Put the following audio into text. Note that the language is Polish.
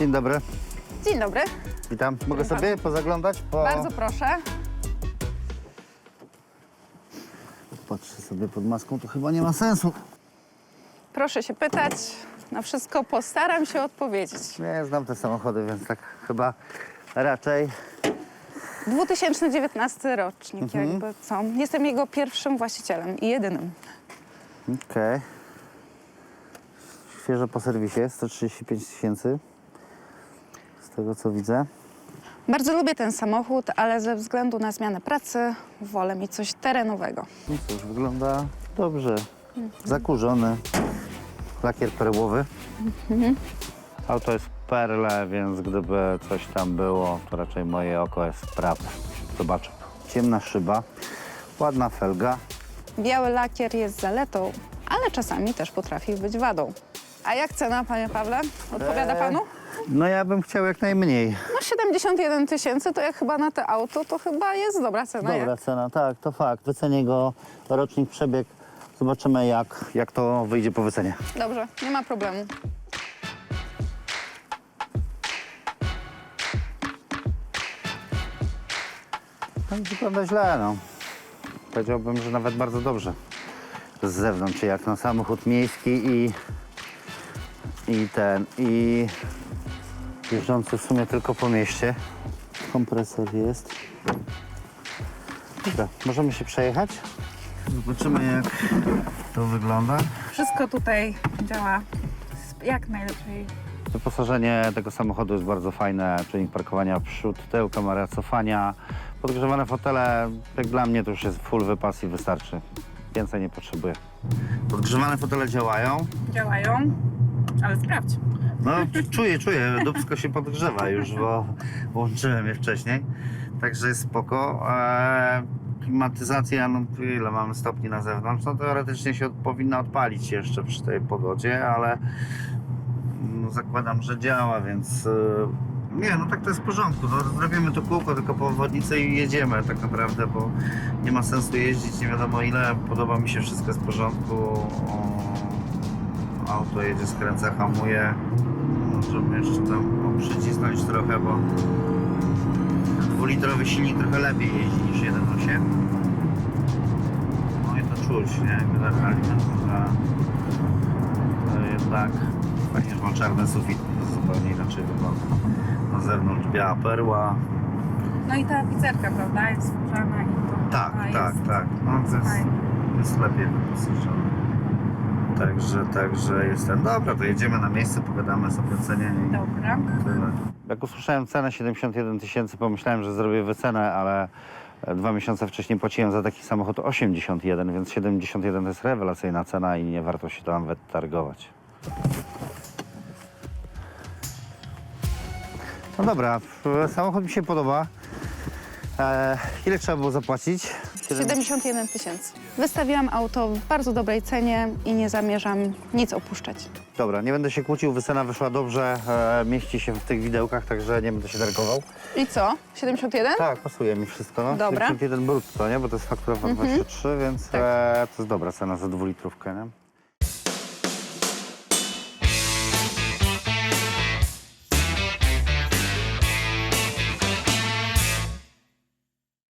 Dzień dobry, Dzień dobry, witam. Mogę sobie pozaglądać? Po... bardzo proszę. Patrzę sobie pod maską, to chyba nie ma sensu. Proszę się pytać. Na wszystko postaram się odpowiedzieć. Nie znam te samochody, więc tak chyba raczej. 2019 rocznik jakby co. Jestem jego pierwszym właścicielem i jedynym. Okej. Świeżo po serwisie, 135 tysięcy. Tego co widzę. Bardzo lubię ten samochód, ale ze względu na zmianę pracy wolę mieć coś terenowego. No cóż, wygląda dobrze. Zakurzony. Lakier perłowy. Auto jest perle, więc gdyby coś tam było, to raczej moje oko jest prawe. Zobaczę. Ciemna szyba, ładna felga. Biały lakier jest zaletą, ale czasami też potrafi być wadą. A jak cena, panie Pawle? Odpowiada Eee, panu? No ja bym chciał jak najmniej. No 71 tysięcy to jak chyba na te auto, to chyba jest dobra cena. Dobra jak? cena, tak, to fakt. Wycenię go, rocznik, przebieg. Zobaczymy jak, jak to wyjdzie po wycenie. Dobrze, nie ma problemu. No wygląda źle, no. Powiedziałbym, że nawet bardzo dobrze. Z zewnątrz, jak na samochód miejski i, i ten, i jeżdżący w sumie tylko po mieście. Kompresor jest. Dobra, możemy się przejechać? Zobaczymy, jak to wygląda. Wszystko tutaj działa jak najlepiej. Wyposażenie tego samochodu jest bardzo fajne. Czujnik parkowania przód, tył, kamera cofania. Podgrzewane fotele, jak dla mnie to już jest full wypas i wystarczy. Więcej nie potrzebuję. Podgrzewane fotele działają. Działają, ale sprawdź. No, czuję, czuję. Dubsko się podgrzewa już, bo łączyłem je wcześniej. Także jest spoko. Eee, klimatyzacja, no ile mamy stopni na zewnątrz, no teoretycznie się od, powinna odpalić jeszcze przy tej pogodzie, ale no, zakładam, że działa, więc e, nie, no tak to jest w porządku. No, zrobimy to kółko tylko po obwodnicy i jedziemy tak naprawdę, bo nie ma sensu jeździć nie wiadomo ile. Podoba mi się wszystko w porządku. O, auto jedzie, skręca, hamuje. Możemy jeszcze tam przycisnąć trochę, bo dwulitrowy silnik trochę lepiej jeździ niż 1.8. No i to czuć, nie? Generalnie to, to jednak fajnie, że ma czarny sufit, to zupełnie inaczej wygląda. Na zewnątrz biała perła. No i ta pizzerka, prawda, jest skórzana i to Tak, tak, jest tak. No to jest, jest lepiej wyposażony. Także, także jestem. Dobra, to jedziemy na miejsce, pogadamy sobie o cenie i Dobra. tyle. Jak usłyszałem cenę 71 tysięcy, pomyślałem, że zrobię wycenę, ale e, dwa miesiące wcześniej płaciłem za taki samochód 81, więc 71 to jest rewelacyjna cena i nie warto się tam targować. No dobra, f- samochód mi się podoba. E, ile trzeba było zapłacić? 71 tysięcy. Wystawiłam auto w bardzo dobrej cenie i nie zamierzam nic opuszczać. Dobra, nie będę się kłócił, wycena wyszła dobrze, e, mieści się w tych widełkach, także nie będę się targował. I co? 71? Tak, pasuje mi wszystko. No. Dobra. 71 brutto, nie? Bo to jest faktura 23, więc Tak. e, to jest dobra cena za dwulitrówkę, nie?